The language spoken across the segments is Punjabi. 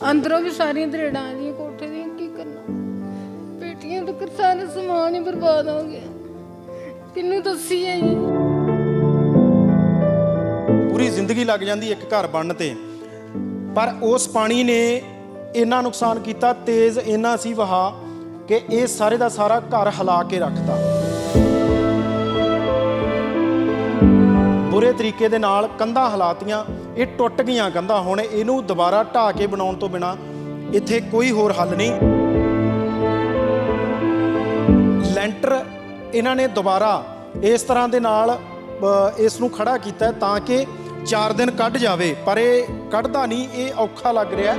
ਅੰਦਰੋਂ ਵੀ ਸਾਰੀਆਂ ਦਰੇੜਾਂ ਆ ਗਈਆਂ, ਕੋਠੇ ਦੀਆਂ, ਕੀ ਕਰਨਾ? ਬੇਟੀਆਂ ਦਾ ਸਾਰਾ ਸਮਾਨ ਹੀ ਬਰਬਾਦ ਹੋ ਗਿਆ। ਕਿੰਨੂੰ ਦੱਸੀਏ ਜੀ ਪੂਰੀ ਜ਼ਿੰਦਗੀ ਲੱਗ ਜਾਂਦੀ ਇੱਕ ਘਰ ਬਣਨ ਤੇ। ਪਰ ਉਸ ਪਾਣੀ ਨੇ ਇੰਨਾ ਨੁਕਸਾਨ ਕੀਤਾ, ਤੇਜ਼ ਇੰਨਾ ਸੀ ਵਹਾ ਕਿ ਇਹ ਸਾਰੇ ਦਾ ਸਾਰਾ ਘਰ ਹਿਲਾ ਕੇ ਰੱਖਤਾ। ਬੁਰੇ ਤਰੀਕੇ ਦੇ ਨਾਲ ਕੰਧਾਂ ਹਲਾਤੀਆਂ ਇਹ ਟੁੱਟ ਗਈਆਂ ਕੰਧਾਂ। ਹੁਣ ਇਹਨੂੰ ਦੁਬਾਰਾ ਢਾਹ ਕੇ ਬਣਾਉਣ ਤੋਂ ਬਿਨਾ ਇੱਥੇ ਕੋਈ ਹੋਰ ਹੱਲ ਨਹੀਂ। ਲੈਂਟਰ ਇਹਨਾਂ ਨੇ ਦੁਬਾਰਾ ਇਸ ਤਰ੍ਹਾਂ ਦੇ ਨਾਲ ਇਸ ਨੂੰ ਖੜਾ ਕੀਤਾ ਤਾਂ ਕਿ 4 ਦਿਨ ਕੱਢ ਜਾਵੇ। ਪਰ ਇਹ ਕੱਢਦਾ ਨਹੀਂ, ਇਹ ਔਖਾ ਲੱਗ ਰਿਹਾ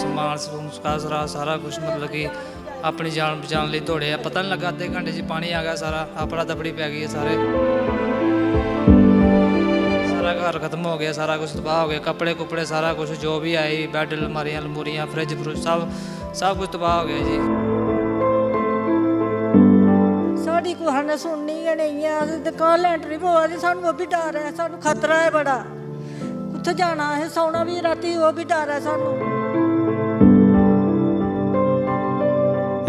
ਸਮਾਨ ਸਮੂਨ ਸਕਾਸਰਾ ਸਾਰਾ ਕੁਝ ਮਤਲਬ ਕਿ ਆਪਣੀ ਜਾਨ ਬਚਾਉਣ ਲਈ ਦੌੜੇ ਆ। ਪਤਾ ਨਹੀਂ ਲੱਗਾ ਅੱਧੇ ਘੰਟੇ 'ਚ ਪਾਣੀ ਆ ਗਿਆ ਸਾਰਾ, ਆਪਣਾ ਦਬੜੀ ਪੈ ਗਈ ਹੈ ਸਾਰੇ। ਸਾਰਾ ਘਰ ਖਤਮ ਹੋ ਗਿਆ, ਸਾਰਾ ਕੁਝ ਤਬਾਹ ਹੋ ਗਿਆ, ਕੱਪੜੇ ਕੁਪੜੇ ਸਾਰਾ ਕੁਝ ਜੋ ਵੀ ਆਈ, ਬੈੱਡ ਅਲਮਾਰੀਆਂ, ਅਲਮੂਰੀਆਂ, ਫ੍ਰਿਜ, ਫਰੂਜ, ਸਭ ਸਭ ਕੁਝ ਤਬਾਹ ਹੋ ਗਿਆ ਜੀ। ਸਾਡੀ ਕੋਈ ਨੇ ਸੁਣਨੀ ਹੈ ਨਹੀਂ ਆ ਦੁਕਾਨ ਲੈਂਟਰੀ ਪਵਾ ਦੀ ਸਾਨੂੰ ਉਹ ਵੀ ਡਰ ਹੈ, ਸਾਨੂੰ ਖਤਰਾ ਹੈ ਬੜਾ। ਉੱਥੇ ਜਾਣਾ ਹੈ, ਸੌਣਾ ਵੀ ਰਾਤੀ, ਉਹ ਵੀ ਡਰ ਹੈ ਸਾਨੂੰ।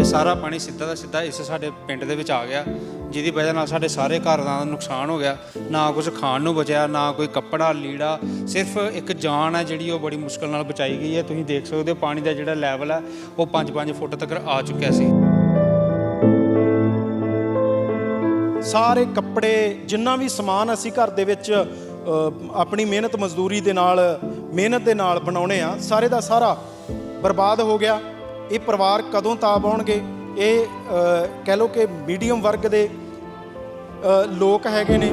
ਇਹ ਸਾਰਾ ਪਾਣੀ ਸਿੱਧਾ ਦਾ ਸਿੱਧਾ ਇਸ ਸਾਡੇ ਪਿੰਡ ਦੇ ਵਿੱਚ ਆ ਗਿਆ, ਜਿਹਦੀ ਵਜ੍ਹਾ ਨਾਲ ਸਾਡੇ ਸਾਰੇ ਘਰ ਦਾ ਨੁਕਸਾਨ ਹੋ ਗਿਆ। ਨਾ ਕੁਝ ਖਾਣ ਨੂੰ ਬਚਿਆ, ਨਾ ਕੋਈ ਕੱਪੜਾ, ਲੀੜਾ, ਸਿਰਫ ਇੱਕ ਜਾਨ ਹੈ ਜਿਹੜੀ ਉਹ ਬੜੀ ਮੁਸ਼ਕਲ ਨਾਲ ਬਚਾਈ ਗਈ ਹੈ। ਤੁਸੀਂ ਦੇਖ ਸਕਦੇ ਹੋ ਪਾਣੀ ਦਾ ਜਿਹੜਾ ਲੈਵਲ ਹੈ, ਉਹ 5-5 ਫੁੱਟ ਤੱਕ ਆ ਚੁੱਕਿਆ ਸੀ। ਸਾਰੇ ਕੱਪੜੇ, ਜਿੰਨਾ ਵੀ ਸਮਾਨ ਅਸੀਂ ਘਰ ਦੇ ਵਿੱਚ ਆਪਣੀ ਮਿਹਨਤ ਮਜ਼ਦੂਰੀ ਦੇ ਨਾਲ, ਮਿਹਨਤ ਦੇ ਨਾਲ ਬਣਾਉਣੇ ਆ, ਸਾਰੇ ਦਾ ਸਾਰਾ ਬਰਬਾਦ ਹੋ ਗਿਆ। ਇਹ ਪਰਿਵਾਰ ਕਦੋਂ ਤਾਬ ਆਉਣਗੇ? ਇਹ ਕਹਿ ਲਓ ਕਿ ਮੀਡੀਅਮ ਵਰਗ ਦੇ ਲੋਕ ਹੈਗੇ ਨੇ।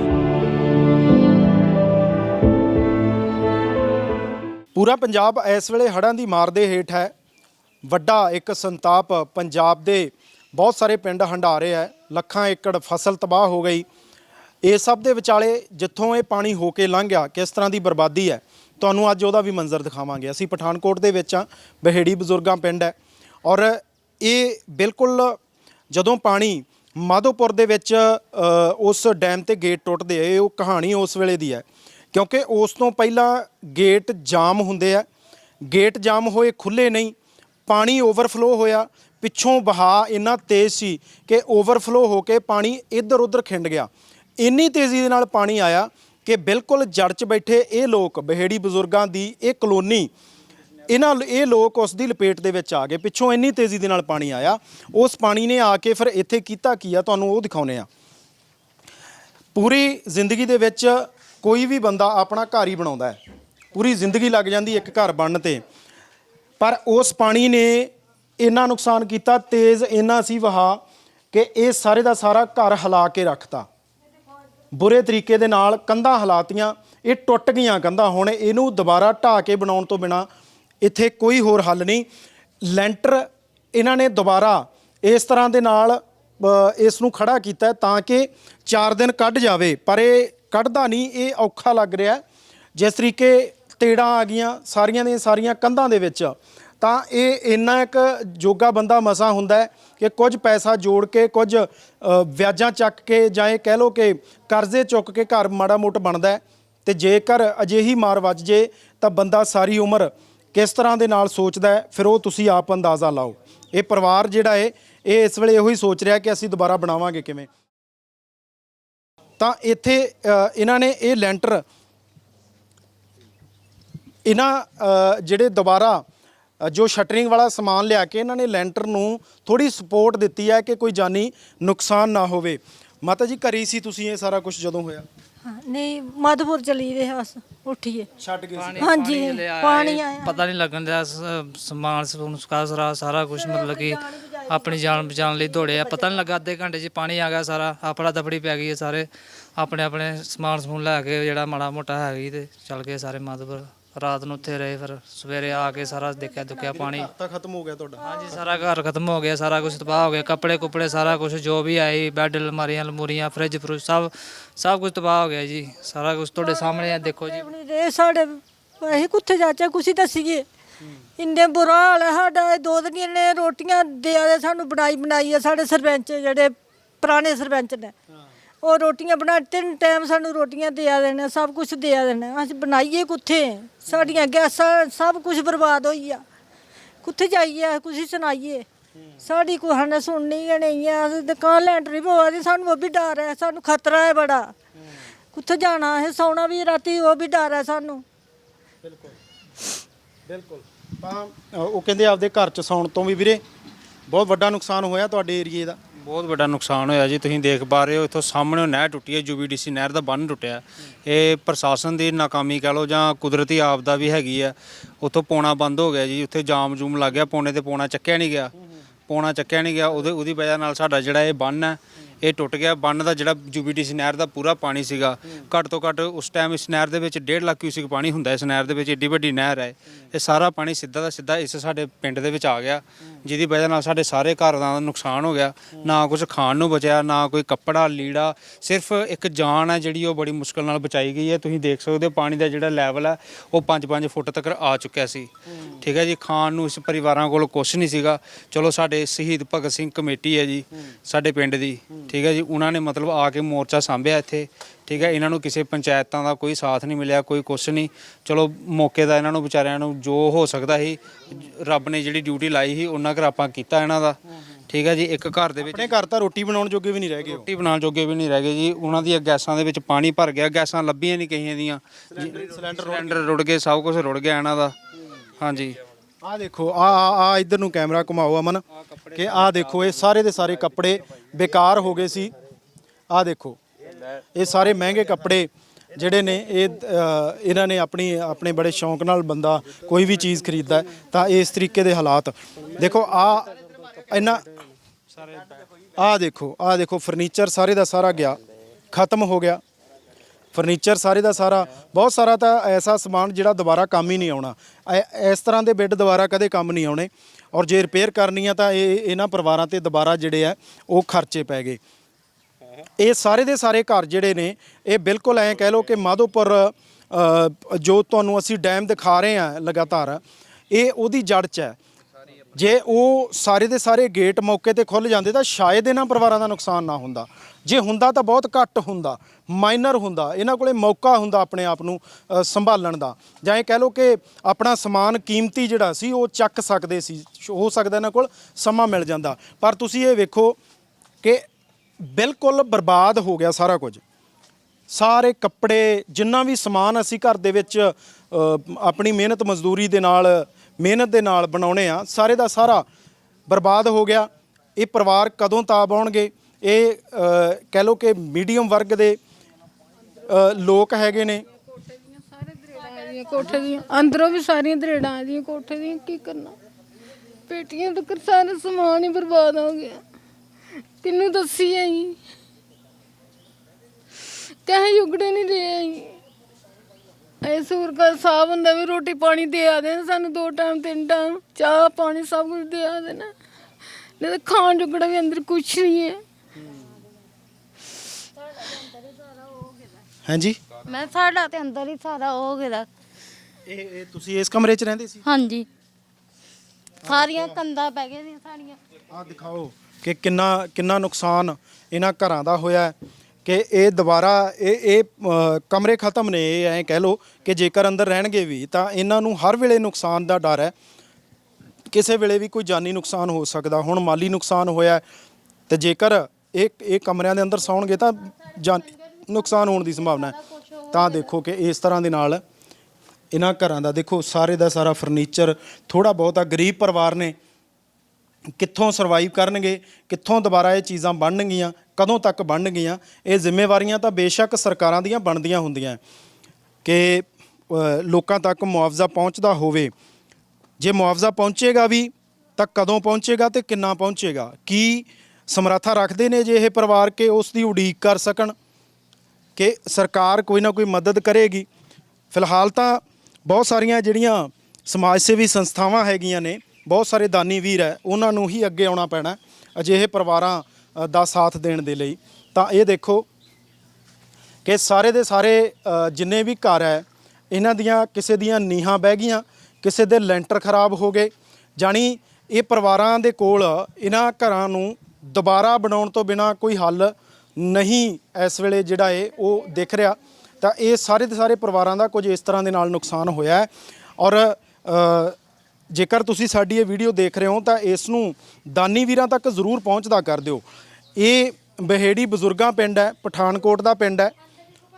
ਪੂਰਾ ਪੰਜਾਬ ਇਸ ਵੇਲੇ ਹੜ੍ਹਾਂ ਦੀ ਮਾਰ ਦੇ ਹੇਠ ਹੈ। ਵੱਡਾ ਇੱਕ ਸੰਤਾਪ ਪੰਜਾਬ ਦੇ ਬਹੁਤ ਸਾਰੇ ਪਿੰਡ ਹੰਢਾ ਰਿਹਾ ਹੈ। ਲੱਖਾਂ ਏਕੜ ਫਸਲ ਤਬਾਹ ਹੋ ਗਈ। ਇਹ ਸਭ ਦੇ ਵਿਚਾਲੇ ਜਿੱਥੋਂ ਇਹ ਪਾਣੀ ਹੋ ਕੇ ਲੰਘ ਗਿਆ, ਕਿਸ ਤਰ੍ਹਾਂ ਦੀ ਬਰਬਾਦੀ ਹੈ? ਤੁਹਾਨੂੰ ਅੱਜ ਉਹਦਾ ਵੀ ਮੰਜ਼ਰ ਦਿਖਾਵਾਂਗੇ। ਅਸੀਂ ਪਠਾਨਕੋਟ ਦੇ ਵਿੱਚ ਆ ਬਹੇੜੀ ਬਜ਼ੁਰਗਾਂ ਪਿੰਡ ਹੈ। ਔਰ ਇਹ ਬਿਲਕੁਲ ਜਦੋਂ ਪਾਣੀ ਮਾਧੋਪੁਰ ਦੇ ਵਿੱਚ ਉਸ ਡੈਮ ਤੇ ਗੇਟ ਟੁੱਟਦੇ ਆ, ਇਹ ਉਹ ਕਹਾਣੀ ਉਸ ਵੇਲੇ ਦੀ ਹੈ। ਕਿਉਂਕਿ ਉਸ ਤੋਂ ਪਹਿਲਾਂ ਗੇਟ ਜਾਮ ਹੁੰਦੇ ਆ। ਗੇਟ ਜਾਮ ਹੋਏ ਖੁੱਲੇ ਨਹੀਂ। ਪਾਣੀ ਓਵਰਫਲੋ ਹੋਇਆ। ਪਿੱਛੋਂ ਵਹਾ ਇੰਨਾ ਤੇਜ਼ ਸੀ ਕਿ ਓਵਰਫਲੋ ਹੋ ਕੇ ਪਾਣੀ ਇੱਧਰ ਉੱਧਰ ਖਿੰਡ ਗਿਆ। ਇੰਨੀ ਤੇਜ਼ੀ ਦੇ ਨਾਲ ਪਾਣੀ ਆਇਆ ਕਿ ਬਿਲਕੁਲ ਜੜ 'ਚ ਬੈਠੇ ਇਹ ਲੋਕ, ਬਹੇੜੀ ਬਜ਼ੁਰਗਾਂ ਦੀ ਇਹ ਕਲੋਨੀ ਇਹਨਾਂ ਇਹ ਲੋਕ ਉਸ ਦੀ ਲਪੇਟ ਦੇ ਵਿੱਚ ਆ ਗਏ। ਪਿੱਛੋਂ ਇੰਨੀ ਤੇਜ਼ੀ ਦੇ ਨਾਲ ਪਾਣੀ ਆਇਆ। ਉਸ ਪਾਣੀ ਨੇ ਆ ਕੇ ਫਿਰ ਇੱਥੇ ਕੀਤਾ ਕੀ ਆ? ਤੁਹਾਨੂੰ ਉਹ ਦਿਖਾਉਨੇ ਆ ਪੂਰੀ ਜ਼ਿੰਦਗੀ ਦੇ ਵਿੱਚ ਕੋਈ ਵੀ ਬੰਦਾ ਆਪਣਾ ਘਰ ਹੀ ਬਣਾਉਂਦਾ ਹੈ। ਪੂਰੀ ਜ਼ਿੰਦਗੀ ਲੱਗ ਜਾਂਦੀ ਇੱਕ ਘਰ ਬਣਨ ਤੇ। ਪਰ ਉਸ ਪਾਣੀ ਨੇ ਇੰਨਾ ਨੁਕਸਾਨ ਕੀਤਾ, ਤੇਜ਼ ਇੰਨਾ ਸੀ ਵਹਾ ਕਿ ਇਹ ਸਾਰੇ ਦਾ ਸਾਰਾ ਘਰ ਹਿਲਾ ਕੇ ਰੱਖਤਾ। ਬੁਰੇ ਤਰੀਕੇ ਦੇ ਨਾਲ ਕੰਧਾਂ ਹਲਾਤੀਆਂ। ਇਹ ਟੁੱਟ ਗਈਆਂ ਕੰਧਾਂ। ਹੁਣ ਇਹਨੂੰ ਦੁਬਾਰਾ ਢਾਹ ਕੇ ਬਣਾਉਣ ਤੋਂ ਬਿਨਾ ਇੱਥੇ ਕੋਈ ਹੋਰ ਹੱਲ ਨਹੀਂ। ਲੈਂਟਰ ਇਹਨਾਂ ਨੇ ਦੁਬਾਰਾ ਇਸ ਤਰ੍ਹਾਂ ਦੇ ਨਾਲ ਇਸ ਨੂੰ ਖੜਾ ਕੀਤਾ ਤਾਂ ਕਿ 4 ਦਿਨ ਕੱਢ ਜਾਵੇ। ਪਰ ਇਹ ਕੱਢਦਾ ਨਹੀਂ, ਇਹ ਔਖਾ ਲੱਗ ਰਿਹਾ ਜਿਸ ਤਰੀਕੇ ਤੇੜਾਂ ਆ ਗਈਆਂ ਸਾਰੀਆਂ ਦੀਆਂ ਸਾਰੀਆਂ ਕੰਧਾਂ ਦੇ ਵਿੱਚ, ਤਾਂ ਇਹ ਇੰਨਾ ਇੱਕ ਜੋਗਾ ਬੰਦਾ ਮਸਾ ਹੁੰਦਾ ਕਿ ਕੁਝ ਪੈਸਾ ਜੋੜ ਕੇ, ਕੁਝ ਵਿਆਜਾਂ ਚੱਕ ਕੇ ਜਾਂ ਇਹ ਕਹਿ ਲਓ ਕਿ ਕਰਜ਼ੇ ਚੁੱਕ ਕੇ ਘਰ ਮਾੜਾ ਮੋਟ ਬਣਦਾ ਹੈ। ਤੇ ਜੇਕਰ ਅਜਿਹੀ ਮਾਰ ਵੱਜ ਜੇ ਤਾਂ ਬੰਦਾ ਸਾਰੀ ਉਮਰ ਕਿਸ ਤਰ੍ਹਾਂ ਦੇ ਨਾਲ ਸੋਚਦਾ ਹੈ, ਫਿਰ ਉਹ ਤੁਸੀਂ ਆਪ ਅੰਦਾਜ਼ਾ ਲਾਓ। ਇਹ ਪਰਿਵਾਰ ਜਿਹੜਾ ਹੈ ਇਹ ਇਸ ਵੇਲੇ ਇਹੋ ਹੀ ਸੋਚ ਰਿਹਾ ਕਿ ਅਸੀਂ ਦੁਬਾਰਾ ਬਣਾਵਾਂਗੇ ਕਿਵੇਂ। ਤਾਂ ਇੱਥੇ ਇਹਨਾਂ ਨੇ ਇਹ ਲੈਂਟਰ, ਇਹਨਾਂ ਜਿਹੜੇ ਦੁਬਾਰਾ ਜੋ ਸ਼ਟਰਿੰਗ ਵਾਲਾ ਸਮਾਨ ਲਿਆ ਕੇ ਇਹਨਾਂ ਨੇ ਲੈਂਟਰ ਨੂੰ ਥੋੜੀ ਸਪੋਰਟ ਦਿੱਤੀ ਹੈ ਕਿ ਕੋਈ ਜਾਨੀ ਨੁਕਸਾਨ ਨਾ ਹੋਵੇ। ਮਾਤਾ ਜੀ, ਘਰੀ ਸੀ ਤੁਸੀਂ, ਇਹ ਸਾਰਾ ਕੁਝ ਜਦੋਂ ਹੋਇਆ? ਹਾਂ, ਨਹੀਂ ਮਾਧੋਪੁਰ ਚਲੀ ਗਏ ਬਸ ਉੱਠੀਏ। ਛੱਡ ਗਏ ਸੀ। ਹਾਂਜੀ ਪਾਣੀ ਆਇਆ ਪਤਾ ਨਹੀਂ ਲੱਗਣ ਦਾ ਸਮਾਨ ਸਮੂਨ ਸਕਾਸਰਾ ਸਾਰਾ ਕੁਝ ਮਤਲਬ ਕਿ ਆਪਣੀ ਜਾਨ ਬਚਾਉਣ ਲਈ ਦੌੜੇ ਆ ਪਤਾ ਨਹੀਂ ਲੱਗਾ ਅੱਧੇ ਘੰਟੇ 'ਚ ਪਾਣੀ ਆ ਗਿਆ ਸਾਰਾ। ਆਪਣਾ ਦਬੜੀ ਪੈ ਗਈ ਹੈ ਸਾਰੇ। ਆਪਣੇ ਆਪਣੇ ਸਮਾਨ ਸਮੂਨ ਲੈ ਕੇ ਜਿਹੜਾ ਮਾੜਾ ਮੋਟਾ ਹੈਗੀ ਤੇ ਚੱਲ ਗਏ ਸਾਰੇ ਮਾਧੋਪੁਰ ਰਾਤ ਨੂੰ ਉੱਥੇ ਰਹੇ ਫਿਰ ਸਵੇਰੇ ਆ ਕੇ ਸਾਰਾ ਦੇਖਿਆ ਦੁੱਕਿਆ ਪਾਣੀ। ਤਾਂ ਖਤਮ ਹੋ ਗਿਆ ਤੁਹਾਡਾ। ਹਾਂਜੀ ਸਾਰਾ ਘਰ ਖਤਮ ਹੋ ਗਿਆ ਸਾਰਾ ਕੁਝ ਤਬਾਹ ਹੋ ਗਿਆ ਕੱਪੜੇ ਕੁਪੜੇ ਸਾਰਾ ਕੁਝ ਜੋ ਵੀ ਆਈ ਬੈੱਡ ਅਲਮਾਰੀਆਂ ਅਲਮੂਰੀਆਂ ਫ੍ਰਿਜ ਫਰੂਜ ਸਭ ਸਭ ਕੁਝ ਤਬਾਹ ਹੋ ਗਿਆ ਜੀ। ਸਾਰਾ ਕੁਝ ਤੁਹਾਡੇ ਸਾਹਮਣੇ ਆ ਦੇਖੋ ਜੀ। ਆਪਣੀ ਰੇ ਸਾਡੇ ਅਸੀਂ ਕਿੱਥੇ ਜਾਚਾ ਕੁਛ ਦੱਸੀਏ। ਇੰਨੇ ਬੁਰਾ ਹਾਲ ਹੈ ਸਾਡਾ ਇਹ ਦੋ ਦਿਨ ਨੇ ਰੋਟੀਆਂ ਦੇ ਆਦੇ ਸਾਨੂੰ ਬਣਾਈ ਬਣਾਈ ਹੈ ਸਾਡੇ ਸਰਪੰਚ ਜਿਹੜੇ ਪੁਰਾਣੇ ਸਰਪੰਚ ਨੇ। ਉਹ ਰੋਟੀਆਂ ਬਣਾ, ਤਿੰਨ ਟਾਈਮ ਸਾਨੂੰ ਰੋਟੀਆਂ ਦਿਆ ਦੇਣਾ, ਸਭ ਕੁਝ ਦਿਆ ਦੇਣਾ। ਅਸੀਂ ਬਣਾਈਏ ਕਿੱਥੇ? ਸਾਡੀਆਂ ਗੈਸਾਂ ਸਭ ਕੁਝ ਬਰਬਾਦ ਹੋਈ ਆ। ਕੁੱਥੇ ਜਾਈਏ ਕੁਝ ਸੁਣਾਈਏ? ਸਾਡੀ ਕੋਈ ਹਣ ਸੁਣਨੀ ਗਈ ਨਹੀਂ ਆ ਅਸੀਂ ਦੁਕਾਨ ਲੈਂਟਰੀ ਪਵਾ ਦੀ ਸਾਨੂੰ ਉਹ ਵੀ ਡਰ ਹੈ, ਸਾਨੂੰ ਖਤਰਾ ਹੈ ਬੜਾ। ਕਿੱਥੇ ਜਾਣਾ ਹੈ, ਸੌਣਾ ਵੀ ਰਾਤੀ, ਉਹ ਵੀ ਡਰ ਹੈ ਸਾਨੂੰ। ਬਿਲਕੁਲ। ਤਾਂ ਉਹ ਕਹਿੰਦੇ ਆਪਦੇ ਘਰ ਚ ਸੌਣ ਤੋਂ ਵੀ ਵੀਰੇ, ਬਹੁਤ ਵੱਡਾ ਨੁਕਸਾਨ ਹੋਇਆ ਤੁਹਾਡੇ ਏਰੀਏ ਦਾ। ਬਹੁਤ ਵੱਡਾ ਨੁਕਸਾਨ ਹੋਇਆ ਜੀ। ਤੁਸੀਂ ਦੇਖ ਪਾ ਰਹੇ ਹੋ, ਇੱਥੋਂ ਸਾਹਮਣੇ ਨਹਿਰ ਟੁੱਟੀ ਹੈ ਯੂਬੀਡੀਸੀ ਨਹਿਰ ਦਾ ਬੰਨ ਟੁੱਟਿਆ। ਇਹ ਪ੍ਰਸ਼ਾਸਨ ਦੀ ਨਾਕਾਮੀ ਕਹ ਲਓ ਜਾਂ ਕੁਦਰਤੀ ਆਪਦਾ ਵੀ ਹੈਗੀ ਆ। ਉੱਥੋਂ ਪੌਣਾ ਬੰਦ ਹੋ ਗਿਆ ਜੀ, ਉੱਥੇ ਜਾਮ ਜੂਮ ਲੱਗ ਗਿਆ, ਪੌਣੇ ਤੇ ਪੌਣਾ ਚੱਕਿਆ ਨਹੀਂ ਗਿਆ। ਪੌਣਾ ਚੱਕਿਆ ਨਹੀਂ ਗਿਆ, ਉਹਦੇ ਉਹਦੀ ਵਜ੍ਹਾ ਨਾਲ ਸਾਡਾ ਜਿਹੜਾ ਇਹ ਬੰਨ ਹੈ, ਇਹ ਟੁੱਟ ਗਿਆ। ਬੰਨ ਦਾ ਜਿਹੜਾ ਯੂਬੀਡੀਸੀ ਨਹਿਰ ਦਾ ਪੂਰਾ ਪਾਣੀ ਸੀਗਾ, ਘੱਟ ਤੋਂ ਘੱਟ ਉਸ ਟਾਈਮ ਇਸ ਨਹਿਰ ਦੇ ਵਿੱਚ 1.5 ਲੱਖ ਕਿਊਸਿਕ ਪਾਣੀ ਹੁੰਦਾ ਇਸ ਨਹਿਰ ਦੇ ਵਿੱਚ ਏਡੀ ਵੱਡੀ ਨਹਿਰ ਹੈ। ਇਹ ਸਾਰਾ ਪਾਣੀ ਸਿੱਧਾ ਦਾ ਸਿੱਧਾ ਇਸ ਸਾਡੇ ਪਿੰਡ ਦੇ ਵਿੱਚ ਆ ਗਿਆ। ਜਿਹਦੀ ਵਜ੍ਹਾ ਨਾਲ ਸਾਡੇ ਸਾਰੇ ਘਰ ਦਾ ਨੁਕਸਾਨ ਹੋ ਗਿਆ। ਨਾ ਕੁਝ ਖਾਣ ਨੂੰ ਬਚਿਆ, ਨਾ ਕੋਈ ਕੱਪੜਾ, ਲੀੜਾ, ਸਿਰਫ ਇੱਕ ਜਾਨ ਹੈ ਜਿਹੜੀ ਉਹ ਬੜੀ ਮੁਸ਼ਕਲ ਨਾਲ ਬਚਾਈ ਗਈ ਹੈ। ਤੁਸੀਂ ਦੇਖ ਸਕਦੇ ਹੋ ਪਾਣੀ ਦਾ ਜਿਹੜਾ ਲੈਵਲ ਹੈ, ਉਹ 5-5 ਫੁੱਟ ਤੱਕ ਆ ਚੁੱਕਿਆ ਸੀ। ਠੀਕ ਹੈ ਜੀ, ਖਾਣ ਨੂੰ ਇਸ ਪਰਿਵਾਰਾਂ ਕੋਲ ਕੁਝ ਨਹੀਂ ਸੀਗਾ। ਚਲੋ ਸਾਡੇ ਸ਼ਹੀਦ ਭਗਤ ਸਿੰਘ ਕਮੇਟੀ ਹੈ ਜੀ, ਸਾਡੇ ਪਿੰਡ ਦੀ। ਠੀਕ ਹੈ ਜੀ, ਉਹਨਾਂ ਨੇ ਮਤਲਬ ਆ ਕੇ ਮੋਰਚਾ ਸਾਂਭਿਆ ਇੱਥੇ। ਠੀਕ ਹੈ ਇਹਨਾਂ ਨੂੰ ਕਿਸੇ ਪੰਚਾਇਤਾਂ ਦਾ ਕੋਈ ਸਾਥ ਨਹੀਂ ਮਿਲਿਆ ਕੋਈ ਕੁਛ ਨਹੀਂ। ਚਲੋ ਮੌਕੇ ਦਾ ਇਹਨਾਂ ਨੂੰ ਵਿਚਾਰਿਆਂ ਨੂੰ ਜੋ ਹੋ ਸਕਦਾ ਸੀ ਰੱਬ ਨੇ ਜਿਹੜੀ ਡਿਊਟੀ ਲਾਈ ਸੀ ਉਹਨਾਂ ਕਰ ਆਪਾਂ ਕੀਤਾ ਇਹਨਾਂ ਦਾ। ਠੀਕ ਹੈ ਜੀ ਇੱਕ ਘਰ ਦੇ ਵਿੱਚ ਆਪਣੇ ਘਰ ਤਾਂ ਰੋਟੀ ਬਣਾਉਣ ਜੋਗੇ ਵੀ ਨਹੀਂ ਰਹਿ ਗਏ ਉਹ ਰੋਟੀ ਬਣਾਉਣ ਜੋਗੇ ਵੀ ਨਹੀਂ ਰਹਿ ਗਏ ਜੀ। ਉਹਨਾਂ ਦੀਆਂ ਗੈਸਾਂ ਦੇ ਵਿੱਚ ਪਾਣੀ ਭਰ ਗਿਆ ਗੈਸਾਂ ਲੱਭੀਆਂ ਨਹੀਂ ਕਈਆਂ ਦੀਆਂ। ਸਿਲੰਡਰ ਰੁੜ ਗਏ। ਸਭ ਕੁਝ ਰੁੜ ਗਿਆ ਇਹਨਾਂ ਦਾ। ਹਾਂਜੀ। ਆਹ ਦੇਖੋ ਆ ਆ ਇੱਧਰ ਨੂੰ ਕੈਮਰਾ ਘੁਮਾਓ ਅਮਨ ਕਿ ਆਹ ਦੇਖੋ ਇਹ ਸਾਰੇ ਦੇ ਸਾਰੇ ਕੱਪੜੇ ਬੇਕਾਰ ਹੋ ਗਏ ਸੀ। ਆਹ ਦੇਖੋ ਇਹ ਸਾਰੇ ਮਹਿੰਗੇ ਕੱਪੜੇ ਜਿਹੜੇ ਨੇ, ਇਹ ਇਹਨਾਂ ਨੇ ਆਪਣੀ, ਆਪਣੇ ਬੜੇ ਸ਼ੌਂਕ ਨਾਲ ਬੰਦਾ ਕੋਈ ਵੀ ਚੀਜ਼ ਖਰੀਦਦਾ ਤਾਂ ਇਸ ਤਰੀਕੇ ਦੇ ਹਾਲਾਤ। ਦੇਖੋ, ਆ ਇੰਨਾ ਆਹ ਦੇਖੋ ਆਹ ਦੇਖੋ, ਫਰਨੀਚਰ ਸਾਰੇ ਦਾ ਸਾਰਾ ਗਿਆ, ਖਤਮ ਹੋ ਗਿਆ। ਫਰਨੀਚਰ ਸਾਰੇ ਦਾ ਸਾਰਾ, ਬਹੁਤ ਸਾਰਾ ਤਾਂ ਐਸਾ ਸਮਾਨ ਜਿਹੜਾ ਦੁਬਾਰਾ ਕੰਮ ਹੀ ਨਹੀਂ ਆਉਣਾ। ਐ- ਇਸ ਤਰ੍ਹਾਂ ਦੇ ਬੈੱਡ ਦੁਬਾਰਾ ਕਦੇ ਕੰਮ ਨਹੀਂ ਆਉਣੇ, ਔਰ ਜੇ ਰਿਪੇਅਰ ਕਰਨੀ ਆ ਤਾਂ ਇਹ, ਇਹਨਾਂ ਪਰਿਵਾਰਾਂ ਤੇ ਦੁਬਾਰਾ ਜਿਹੜੇ ਆ, ਉਹ ਖਰਚੇ ਪੈ ਗਏ। ਇਹ ਸਾਰੇ ਦੇ ਸਾਰੇ ਘਰ ਜਿਹੜੇ ਨੇ, ਇਹ ਬਿਲਕੁਲ ਐਂ ਕਹਿ ਲਓ ਕਿ ਮਾਧੋਪੁਰ ਜੋ ਤੁਹਾਨੂੰ ਅਸੀਂ ਡੈਮ ਦਿਖਾ ਰਹੇ ਹਾਂ ਲਗਾਤਾਰ, ਇਹ ਉਹਦੀ ਜੜ 'ਚ ਹੈ। ਜੇ ਉਹ ਸਾਰੇ ਦੇ ਸਾਰੇ ਗੇਟ ਮੌਕੇ ਤੇ ਖੁੱਲ ਜਾਂਦੇ ਤਾਂ ਸ਼ਾਇਦ ਇਹਨਾਂ ਪਰਿਵਾਰਾਂ ਦਾ ਨੁਕਸਾਨ ਨਾ ਹੁੰਦਾ। ਜੇ ਹੁੰਦਾ ਤਾਂ ਬਹੁਤ ਘੱਟ ਹੁੰਦਾ, ਮਾਈਨਰ ਹੁੰਦਾ, ਇਹਨਾਂ ਕੋਲੇ ਮੌਕਾ ਹੁੰਦਾ ਆਪਣੇ ਆਪ ਨੂੰ ਸੰਭਾਲਣ ਦਾ। ਜਾਂ ਇਹ ਕਹਿ ਲਓ ਕਿ ਆਪਣਾ ਸਮਾਨ ਕੀਮਤੀ ਜਿਹੜਾ ਸੀ, ਉਹ ਚੱਕ ਸਕਦੇ ਸੀ, ਹੋ ਸਕਦਾ ਇਹਨਾਂ ਕੋਲ ਸਮਾਂ ਮਿਲ ਜਾਂਦਾ। ਪਰ ਤੁਸੀਂ ਇਹ ਵੇਖੋ ਕਿ ਬਿਲਕੁਲ ਬਰਬਾਦ ਹੋ ਗਿਆ ਸਾਰਾ ਕੁਝ। ਸਾਰੇ ਕੱਪੜੇ, ਜਿੰਨਾ ਵੀ ਸਮਾਨ ਅਸੀਂ ਘਰ ਦੇ ਵਿੱਚ ਆਪਣੀ ਮਿਹਨਤ ਮਜ਼ਦੂਰੀ ਦੇ ਨਾਲ, ਮਿਹਨਤ ਦੇ ਨਾਲ ਬਣਾਉਣੇ ਆ, ਸਾਰੇ ਦਾ ਸਾਰਾ ਬਰਬਾਦ ਹੋ ਗਿਆ। ਇਹ ਪਰਿਵਾਰ ਕਦੋਂ ਤਾਬ ਆਉਣਗੇ? ਇਹ ਕਹਿ ਲਓ ਕਿ ਮੀਡੀਅਮ ਵਰਗ ਦੇ ਲੋਕ ਹੈਗੇ ਨੇ। ਕੋਠੇ ਦੀਆਂ ਸਾਰੇ ਕੋਠੇ ਦੀਆਂ, ਅੰਦਰੋਂ ਵੀ ਸਾਰੀਆਂ ਦਰੇੜਾਂ ਆਦੀਆਂ ਕੋਠੇ ਦੀਆਂ ਕੀ ਕਰਨਾ? ਪੇਟੀਆਂ ਤੱਕ ਸਾਰਾ ਸਮਾਨ ਹੀ ਬਰਬਾਦ ਹੋ ਗਿਆ। ਕਿੰਨੂੰ ਦੱਸੀ ਆਈ। ਕਹੇ ਯੁਗੜੇ ਨਹੀਂ ਰਹੇ ਆਈ। ਐ ਸੂਰ ਦਾ ਸਾਹ ਹੁੰਦਾ ਵੀ ਰੋਟੀ ਪਾਣੀ ਦੇ ਆ ਦੇਣ ਸਾਨੂੰ ਦੋ ਟਾਈਮ ਤਿੰਨ ਟਾਈਮ ਚਾਹ ਪਾਣੀ ਸਭ ਕੁਝ ਦੇ ਆ ਦੇਣਾ। ਨਹੀਂ ਤਾਂ ਖਾਣ ਜੁਗੜਾ ਵੀ ਅੰਦਰ ਕੁਛ ਨਹੀਂ ਹੈ। ਹਾਂਜੀ? ਮੈਂ ਸਾਡਾ ਤੇ ਅੰਦਰ ਹੀ ਸਾਰਾ ਹੋ ਗਿਆ। ਇਹ ਇਹ ਤੁਸੀਂ ਇਸ ਕਮਰੇ 'ਚ ਰਹਿੰਦੇ ਸੀ? ਹਾਂਜੀ। ਸਾਰੀਆਂ ਕੰਧਾਂ ਪੈ ਗਈਆਂ ਸੀ ਸਾਡੀਆਂ ਆਹ ਦਿਖਾਓ। ਕਿ ਕਿੰਨਾ ਕਿੰਨਾ ਨੁਕਸਾਨ ਇਹਨਾਂ ਘਰਾਂ ਦਾ ਹੋਇਆ ਹੈ ਕਿ ਇਹ ਦੁਬਾਰਾ ਇਹ ਇਹ ਅ, ਕਮਰੇ ਖਤਮ ਨੇ ਇਹ ਐਂ ਕਹਿ ਲਓ ਕਿ ਜੇਕਰ ਅੰਦਰ ਰਹਿਣਗੇ ਵੀ ਤਾਂ ਇਹਨਾਂ ਨੂੰ ਹਰ ਵੇਲੇ ਨੁਕਸਾਨ ਦਾ ਡਰ ਹੈ। ਕਿਸੇ ਵੇਲੇ ਵੀ ਕੋਈ ਜਾਨੀ ਨੁਕਸਾਨ ਹੋ ਸਕਦਾ ਹੁਣ ਮਾਲੀ ਨੁਕਸਾਨ ਹੋਇਆ ਹੈ, ਤੇ ਜੇਕਰ ਇਹ ਇਹ ਕਮਰਿਆਂ ਦੇ ਅੰਦਰ ਸੌਣਗੇ ਤਾਂ ਜਾਨੀ ਨੁਕਸਾਨ ਹੋਣ ਦੀ ਸੰਭਾਵਨਾ ਹੈ। ਤਾਂ ਦੇਖੋ ਕਿ ਇਸ ਤਰ੍ਹਾਂ ਦੇ ਨਾਲ ਇਹਨਾਂ ਘਰਾਂ ਦਾ ਦੇਖੋ ਸਾਰੇ ਦਾ ਸਾਰਾ ਫਰਨੀਚਰ ਥੋੜਾ ਬਹੁਤਾ ਗਰੀਬ ਪਰਿਵਾਰ ਨੇ ਕਿੱਥੋਂ ਸਰਵਾਈਵ ਕਰਨਗੇ, ਕਿੱਥੋਂ ਦੁਬਾਰਾ ਇਹ ਚੀਜ਼ਾਂ ਬਣਨਗੀਆਂ, ਕਦੋਂ ਤੱਕ ਬਣਨਗੀਆਂ, ਇਹ ਜ਼ਿੰਮੇਵਾਰੀਆਂ ਤਾਂ ਬੇਸ਼ੱਕ ਸਰਕਾਰਾਂ ਦੀਆਂ ਬਣਦੀਆਂ ਹੁੰਦੀਆਂ। ਕਿ ਲੋਕਾਂ ਤੱਕ ਮੁਆਵਜ਼ਾ ਪਹੁੰਚਦਾ ਹੋਵੇ। ਜੇ ਮੁਆਵਜ਼ਾ ਪਹੁੰਚੇਗਾ ਵੀ, ਤਾਂ ਕਦੋਂ ਪਹੁੰਚੇਗਾ ਤੇ ਕਿੰਨਾ ਪਹੁੰਚੇਗਾ? ਕੀ ਸਮਰੱਥਾ ਰੱਖਦੇ ਨੇ ਜੇ ਇਹ ਪਰਿਵਾਰ ਕਿ ਉਸ ਦੀ ਉਡੀਕ ਕਰ ਸਕਣ? ਕਿ ਸਰਕਾਰ ਕੋਈ ਨਾ ਕੋਈ ਮਦਦ ਕਰੇਗੀ? ਫਿਲਹਾਲ ਤਾਂ ਬਹੁਤ ਸਾਰੀਆਂ ਜਿਹੜੀਆਂ ਸਮਾਜ ਸੇਵੀ ਸੰਸਥਾਵਾਂ ਹੈਗੀਆਂ ਨੇ ਬਹੁਤ ਸਾਰੇ ਦਾਨੀ ਵੀਰ ਹੈ, ਉਹਨਾਂ ਨੂੰ ਹੀ ਅੱਗੇ ਆਉਣਾ ਪੈਣਾ ਅਜਿਹੇ ਪਰਿਵਾਰਾਂ ਦਾ ਸਾਥ ਦੇਣ ਦੇ ਲਈ। ਤਾਂ ਇਹ ਦੇਖੋ ਕਿ ਸਾਰੇ ਦੇ ਸਾਰੇ ਜਿੰਨੇ ਵੀ ਘਰ ਹੈ, ਇਹਨਾਂ ਦੀਆਂ ਕਿਸੇ ਦੀਆਂ ਨੀਹਾਂ ਬਹਿ ਗਈਆਂ, ਕਿਸੇ ਦੇ ਲੈਂਟਰ ਖਰਾਬ ਹੋ ਗਏ। ਜਾਣੀ ਇਹ ਪਰਿਵਾਰਾਂ ਦੇ ਕੋਲ ਇਹਨਾਂ ਘਰਾਂ ਨੂੰ ਦੁਬਾਰਾ ਬਣਾਉਣ ਤੋਂ ਬਿਨਾ ਕੋਈ ਹੱਲ ਨਹੀਂ ਇਸ ਵੇਲੇ ਜਿਹੜਾ ਏ ਉਹ ਦਿਖ ਰਿਹਾ। ਤਾਂ ਇਹ ਸਾਰੇ ਦੇ ਸਾਰੇ ਪਰਿਵਾਰਾਂ ਦਾ ਕੁਝ ਇਸ ਤਰ੍ਹਾਂ ਦੇ ਨਾਲ ਨੁਕਸਾਨ ਹੋਇਆ ਹੈ। ਔਰ ਜੇਕਰ ਤੁਸੀਂ ਸਾਡੀ ਇਹ ਵੀਡੀਓ ਦੇਖ ਰਹੇ ਹੋ ਤਾਂ ਇਸ ਨੂੰ ਦਾਨੀ ਵੀਰਾਂ ਤੱਕ ਜ਼ਰੂਰ ਪਹੁੰਚਦਾ ਕਰ ਦਿਓ। ਇਹ ਬਹੇੜੀ ਬਜ਼ੁਰਗਾਂ ਪਿੰਡ ਹੈ, ਪਠਾਨਕੋਟ ਦਾ ਪਿੰਡ ਹੈ।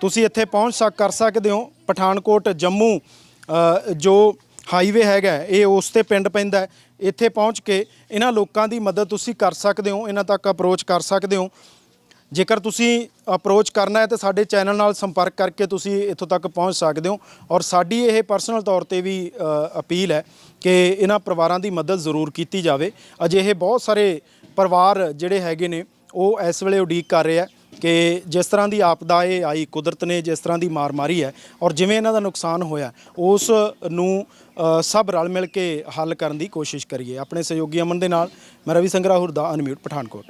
ਤੁਸੀਂ ਇੱਥੇ ਪਹੁੰਚ ਸਕ, ਕਰ ਸਕਦੇ ਹੋ। ਪਠਾਨਕੋਟ ਜੰਮੂ ਜੋ ਹਾਈਵੇ ਹੈਗਾ, ਇਹ ਉਸ ਤੇ ਪਿੰਡ ਪੈਂਦਾ ਇੱਥੇ ਪਹੁੰਚ ਕੇ ਇਹਨਾਂ ਲੋਕਾਂ ਦੀ ਮਦਦ ਤੁਸੀਂ ਕਰ ਸਕਦੇ ਹੋ, ਇਹਨਾਂ ਤੱਕ ਅਪਰੋਚ ਕਰ ਸਕਦੇ ਹੋ। ਜੇਕਰ ਤੁਸੀਂ ਅਪਰੋਚ ਕਰਨਾ ਹੈ ਤਾਂ ਸਾਡੇ ਚੈਨਲ ਨਾਲ ਸੰਪਰਕ ਕਰਕੇ ਤੁਸੀਂ ਇੱਥੋਂ ਤੱਕ ਪਹੁੰਚ ਸਕਦੇ ਹੋ ਔਰ ਸਾਡੀ ਇਹ ਪਰਸਨਲ ਤੌਰ ਤੇ ਵੀ ਅਪੀਲ ਹੈ ਕਿ ਇਹਨਾਂ ਪਰਿਵਾਰਾਂ ਦੀ ਮਦਦ ਜ਼ਰੂਰ ਕੀਤੀ ਜਾਵੇ। ਅਜਿਹੇ ਬਹੁਤ ਸਾਰੇ ਪਰਿਵਾਰ ਜਿਹੜੇ ਹੈਗੇ ਨੇ, ਉਹ ਇਸ ਵੇਲੇ ਉਡੀਕ ਕਰ ਰਹੇ ਆ ਕਿ ਜਿਸ ਤਰ੍ਹਾਂ ਦੀ ਆਪਦਾ ਇਹ ਆਈ ਕੁਦਰਤ ਨੇ ਜਿਸ ਤਰ੍ਹਾਂ ਦੀ ਮਾਰ ਮਾਰੀ ਹੈ ਔਰ ਜਿਵੇਂ ਇਹਨਾਂ ਦਾ ਨੁਕਸਾਨ ਹੋਇਆ, ਉਸ ਨੂੰ ਸਭ ਰਲ ਮਿਲ ਕੇ ਹੱਲ ਕਰਨ ਦੀ ਕੋਸ਼ਿਸ਼ ਕਰੀਏ। ਆਪਣੇ ਸਹਿਯੋਗੀ ਅਮਨ ਦੇ ਨਾਲ, ਮੈਂ ਰਵੀ ਸੰਗਰਾਹੁਰ ਦਾ ਅਨਮਿਊਟ ਪਠਾਨਕੋਟ।